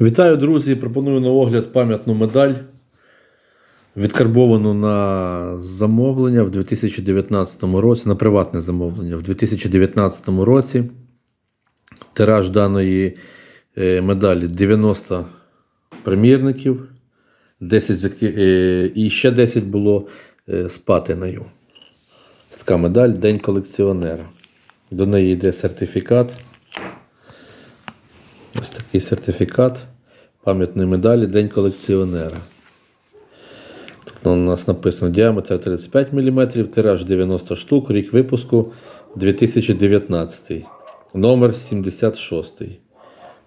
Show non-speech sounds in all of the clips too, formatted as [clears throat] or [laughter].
Вітаю, друзі! Пропоную на огляд пам'ятну медаль, відкарбовану на замовлення в 2019 році, на приватне замовлення в 2019 році. Тираж даної е, медалі 90 примірників, 10 з яки- е, і ще 10 було е, з патиною. Така медаль День колекціонера. До неї йде сертифікат. Такий сертифікат пам'ятної медалі День колекціонера. Тут у нас написано діаметр 35 мм, тираж 90 штук, рік випуску 2019. Номер 76.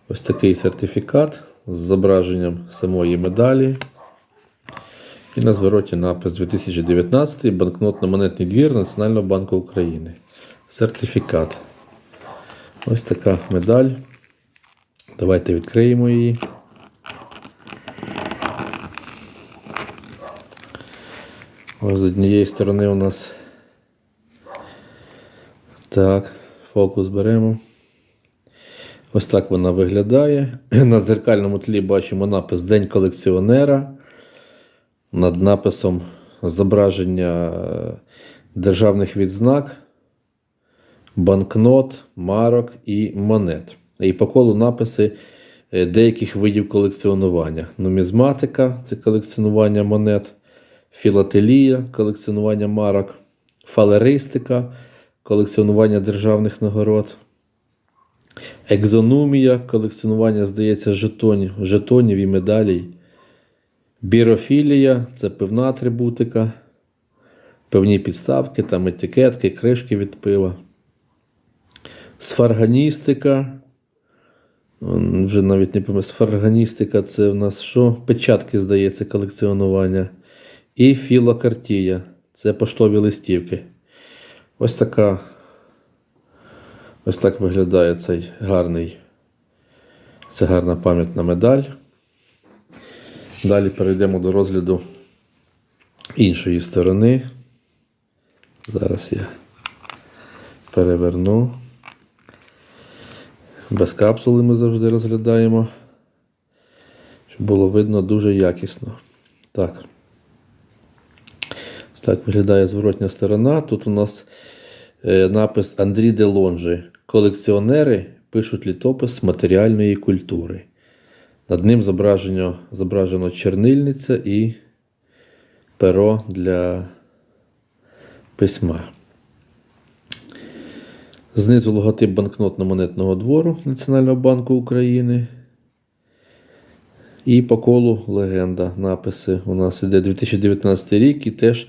Ось такий сертифікат з зображенням самої медалі. І на звороті напис 2019 банкнотно-монетний двір Національного банку України. Сертифікат. Ось така медаль. Давайте відкриємо її. Ось з однієї сторони у нас. Так, фокус беремо. Ось так вона виглядає. [clears throat] На дзеркальному тлі бачимо напис День колекціонера. Над написом зображення е, державних відзнак, банкнот, марок і монет. І по колу написи е, деяких видів колекціонування. Нумізматика це колекціонування монет, філателія колекціонування марок, фалеристика колекціонування державних нагород, екзонумія колекціонування, здається, жетонів, жетонів і медалей. Бірофілія це пивна атрибутика, певні підставки, там етикетки, кришки від пива. Сфарганістика. Вже навіть не пам'ятаю, сфарганістика це в нас що? Печатки, здається, колекціонування. І філокартія це поштові листівки. Ось така. Ось так виглядає цей гарний. Це гарна пам'ятна медаль. Далі перейдемо до розгляду іншої сторони. Зараз я переверну. Без капсули ми завжди розглядаємо, щоб було видно дуже якісно. Так. Так виглядає зворотня сторона. Тут у нас е, напис Андрій Делонжи. Колекціонери пишуть літопис матеріальної культури. Над ним зображено, зображено чернильниця і перо для письма. Знизу логотип банкнотно-монетного двору Національного банку України. І по колу легенда. Написи у нас іде 2019 рік і теж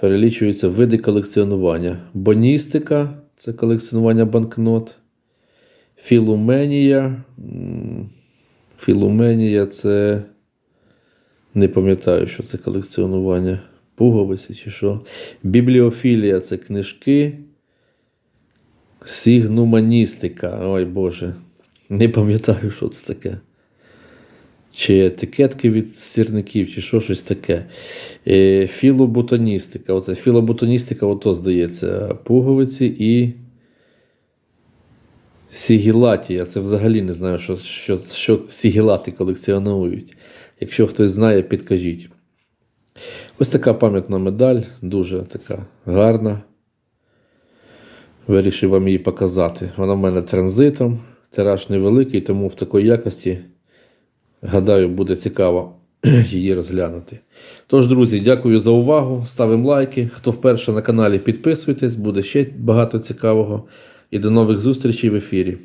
перелічуються види колекціонування. Боністика це колекціонування банкнот. Філуменія. Філуменія це. Не пам'ятаю, що це колекціонування. Пуговиці чи що. Бібліофілія це книжки. Сігнуманістика. Ой Боже. Не пам'ятаю, що це таке. Чи етикетки від сірників, чи що щось таке. Е, філоботаністика. Оце філоботаністика, ото здається, пуговиці і сігілатія. Це взагалі не знаю, що, що, що сігілати колекціонують. Якщо хтось знає, підкажіть. Ось така пам'ятна медаль, дуже така гарна. Вирішив вам її показати. Вона в мене транзитом, тираж невеликий, тому в такій якості, гадаю, буде цікаво [clears throat] її розглянути. Тож, друзі, дякую за увагу. Ставимо лайки. Хто вперше на каналі, підписуйтесь, буде ще багато цікавого. І до нових зустрічей в ефірі.